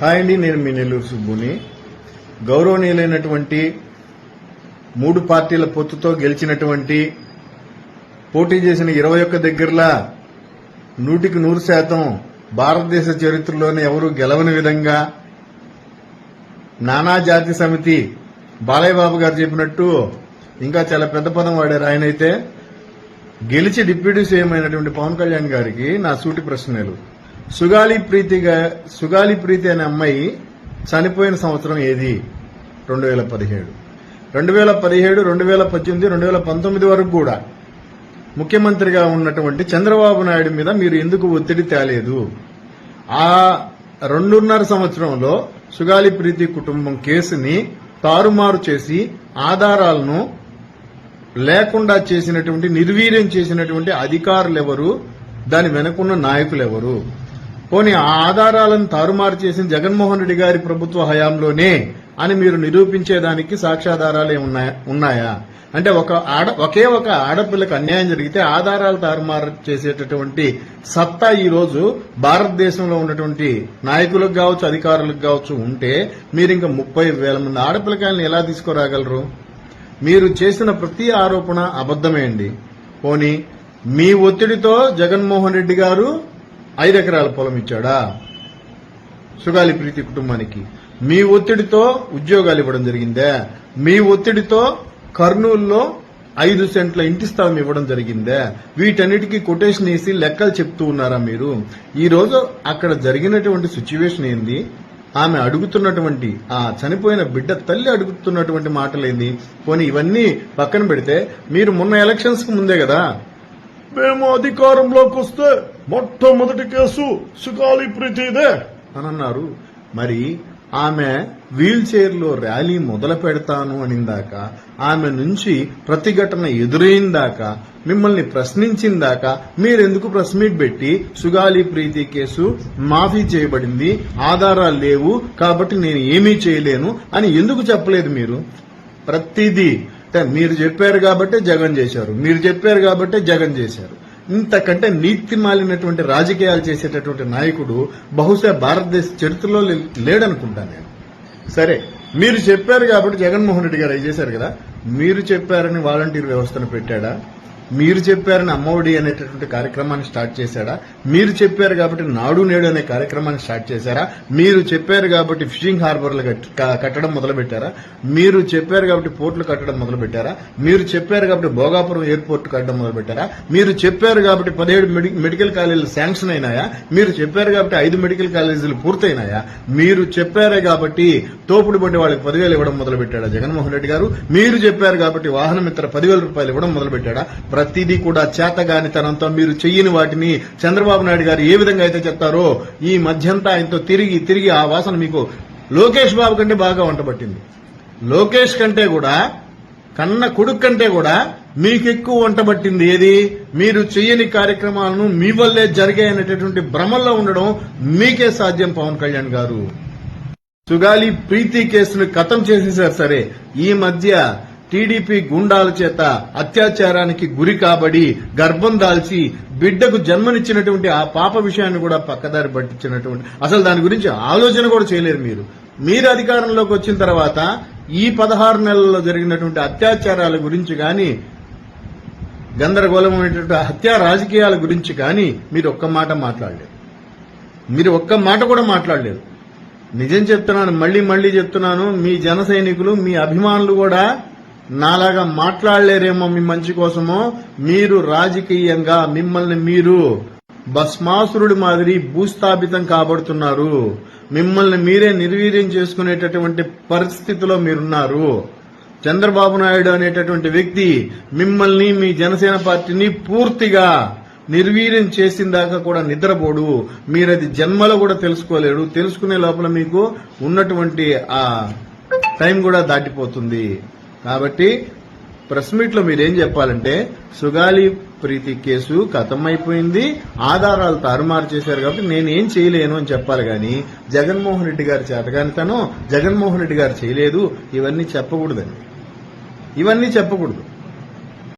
Hi అండి నేను మీ నెల్లూరు సుబ్బుని. గౌరవనీయులైనటువంటి మూడు పార్టీల పొత్తుతో గెలిచినటువంటి పోటీ చేసిన ఇరవై ఒక్క దగ్గరలా నూటికి నూరు శాతం భారతదేశ చరిత్రలోనే ఎవరు గెలవని విధంగా నానా జాతి సమితి బాలయ్య బాబు గారు చెప్పినట్టు ఇంకా చాలా పెద్ద పదం వాడారు. ఆయనైతే గెలిచి డిప్యూటీ సీఎం అయినటువంటి పవన్ కళ్యాణ్ గారికి నా సూటి ప్రశ్నలు. సుగాలి ప్రీతిగా సుగాలి ప్రీతి అనే అమ్మాయి చనిపోయిన సంవత్సరం ఏది? రెండు వేల పదిహేడు. రెండు వేల పదిహేడు రెండు వేల పద్దెనిమిది రెండు వేల పంతొమ్మిది వరకు కూడా ముఖ్యమంత్రిగా ఉన్నటువంటి చంద్రబాబు నాయుడు మీద మీరు ఎందుకు ఒత్తిడి తేలేదు? ఆ రెండున్నర సంవత్సరంలో సుగాలి ప్రీతి కుటుంబం కేసుని తారుమారు చేసి ఆధారాలను లేకుండా చేసినటువంటి నిర్వీర్యం చేసినటువంటి అధికారులు ఎవరు దాని వెనకున్న నాయకులు ఎవరు పోనీ ఆ ఆధారాలను తారుమారు చేసిన జగన్మోహన్ రెడ్డి గారి ప్రభుత్వ హయాంలోనే అని మీరు నిరూపించేదానికి సాక్ష్యాధారాలు ఏమున్నాయా ఉన్నాయా? అంటే ఒక ఆడ ఒకే ఒక ఆడపిల్లకి అన్యాయం జరిగితే ఆధారాలు తారుమారు చేసేటటువంటి సత్తా ఈ రోజు భారతదేశంలో ఉన్నటువంటి నాయకులకు కావచ్చు అధికారులకు కావచ్చు ఉంటే మీరు ఇంకా ముప్పై వేల మంది ఆడపిల్లకాయలను ఎలా తీసుకురాగలరు? మీరు చేసిన ప్రతి ఆరోపణ అబద్దమే అండి. పోనీ మీ ఒత్తిడితో జగన్మోహన్ రెడ్డి గారు ఐదు ఎకరాల పొలం ఇచ్చాడా? సుగాలి ప్రీతి కుటుంబానికి. మీ ఒత్తిడితో ఉద్యోగాలు ఇవ్వడం జరిగిందే? మీ ఒత్తిడితో కర్నూలులో ఐదు సెంట్ల ఇంటి స్థలం ఇవ్వడం జరిగిందే? వీటన్నిటికీ కొటేషన్ వేసి లెక్కలు చెప్తూ ఉన్నారా మీరు? ఈ రోజు అక్కడ జరిగినటువంటి సిచ్యువేషన్ ఏంది? ఆమె అడుగుతున్నటువంటి ఆ చనిపోయిన బిడ్డ తల్లి అడుగుతున్నటువంటి మాటలేంది? పోనీ ఇవన్నీ పక్కన పెడితే మీరు మొన్న ఎలక్షన్స్కి ముందే కదా మేము అధికారంలోకి వస్తే మొట్టమొదటి కేసు సుగాలి ప్రీతిదే అని అన్నారు మరి ఆమె వీల్ చైర్లో ర్యాలీ మొదలు పెడతాను అనిందాక ఆమె నుంచి ప్రతిఘటన ఎదురైందాక మిమ్మల్ని ప్రశ్నించిందాక మీరెందుకు ప్రెస్ మీట్ పెట్టి సుగాలి ప్రీతి కేసు మాఫీ చేయబడింది ఆధారాలు లేవు కాబట్టి నేను ఏమీ చేయలేను అని ఎందుకు చెప్పలేదు మీరు? ప్రతిదీ మీరు చెప్పారు కాబట్టే జగన్ చేశారు. మీరు చెప్పారు కాబట్టే జగన్ చేశారు. ఇంతకంటే నీతి మాలినటువంటి రాజకీయాలు చేసేటటువంటి నాయకుడు బహుశా భారతదేశ చరిత్రలో లే- లేడనుకుంటా నేను. సరే మీరు చెప్పారు కాబట్టి జగన్మోహన్ రెడ్డి గారు అవి చేశారు కదా? మీరు చెప్పారని వాలంటీర్ వ్యవస్థను పెట్టాడా? మీరు చెప్పారని అమ్మఒడి అనేటటువంటి కార్యక్రమాన్ని స్టార్ట్ చేశాడా? మీరు చెప్పారు కాబట్టి నాడు నేడు అనే కార్యక్రమాన్ని స్టార్ట్ చేశారా? మీరు చెప్పారు కాబట్టి ఫిషింగ్ హార్బర్లు కట్టడం మొదలు పెట్టారా మీరు చెప్పారు కాబట్టి పోర్టులు కట్టడం మొదలు పెట్టారా మీరు చెప్పారు కాబట్టి భోగాపురం ఎయిర్పోర్ట్ కట్టడం మొదలు పెట్టారా మీరు చెప్పారు కాబట్టి పదిహేడు మెడి- మెడికల్ కాలేజీలు శాంక్షన్ అయినాయా? మీరు చెప్పారు కాబట్టి ఐదు మెడికల్ కాలేజీలు పూర్తయినాయా? మీరు చెప్పారే కాబట్టి తోపుడు బండి వాళ్ళకి పదివేలు ఇవ్వడం మొదలు పెట్టాడా జగన్మోహన్ రెడ్డి గారు? మీరు చెప్పారు కాబట్టి వాహన మిత్ర పదివేల రూపాయలు ఇవ్వడం మొదలుపెట్టాడా? ప్రతిదీ కూడా చేతగానితనంతో మీరు చెయ్యని వాటిని చంద్రబాబు నాయుడు గారు ఏ విధంగా అయితే చెప్తారో ఈ మధ్యంతా ఆయనతో తిరిగి తిరిగి ఆ వాసన మీకు లోకేష్ బాబు కంటే బాగా వంటబట్టింది. లోకేష్ కంటే కూడా కన్న కొడుకు కంటే కూడా మీకు ఎక్కువ వంటబట్టింది ఏది? మీరు చెయ్యని కార్యక్రమాలను మీ వల్లే జరిగాయనేటటువంటి భ్రమల్లో ఉండడం మీకే సాధ్యం పవన్ కళ్యాణ్ గారు. సుగాలి ప్రీతి కేసును ఖతం చేసేసారు సరే. ఈ మధ్య టీడీపీ గుండాల చేత అత్యాచారానికి గురి కాబడి గర్భం దాల్చి బిడ్డకు జన్మనిచ్చినటువంటి ఆ పాప విషయాన్ని కూడా పక్కదారి పట్టించినటువంటి అసలు దాని గురించి ఆలోచన కూడా చేయలేరు మీరు. మీరు అధికారంలోకి వచ్చిన తర్వాత ఈ పదహారు నెలల్లో జరిగినటువంటి అత్యాచారాల గురించి కానీ గందరగోళమైనటువంటి హత్యా రాజకీయాల గురించి కానీ మీరు ఒక్క మాట మాట్లాడలేరు మీరు ఒక్క మాట కూడా మాట్లాడలేరు నిజం చెప్తున్నాను మళ్ళీ మళ్ళీ చెప్తున్నాను మీ జన సైనికులు మీ అభిమానులు కూడా నాలాగా మాట్లాడలేరేమో మీ మంచి కోసమో? మీరు రాజకీయంగా మిమ్మల్ని మీరు భస్మాసురుడి మాదిరి భూస్థాపితం కాబడుతున్నారు. మిమ్మల్ని మీరే నిర్వీర్యం చేసుకునేటటువంటి పరిస్థితిలో మీరున్నారు. చంద్రబాబు నాయుడు అనేటటువంటి వ్యక్తి మిమ్మల్ని మీ జనసేన పార్టీని పూర్తిగా నిర్వీర్యం చేసిన దాకా కూడా నిద్రపోడు. మీరది జన్మలో కూడా తెలుసుకోలేడు తెలుసుకునే లోపల మీకు ఉన్నటువంటి ఆ టైం కూడా దాటిపోతుంది. కాబట్టి ప్రెస్ మీట్లో మీరేం చెప్పాలంటే సుగాలి ప్రీతి కేసు అయిపోయింది ఆధారాలు తారుమారు చేశారు కాబట్టి నేనేం చేయలేను అని చెప్పాలి కానీ జగన్మోహన్ రెడ్డి గారు చేతగానితనం జగన్మోహన్ రెడ్డి గారు చేయలేదు ఇవన్నీ చెప్పకూడదండి. ఇవన్నీ చెప్పకూడదు.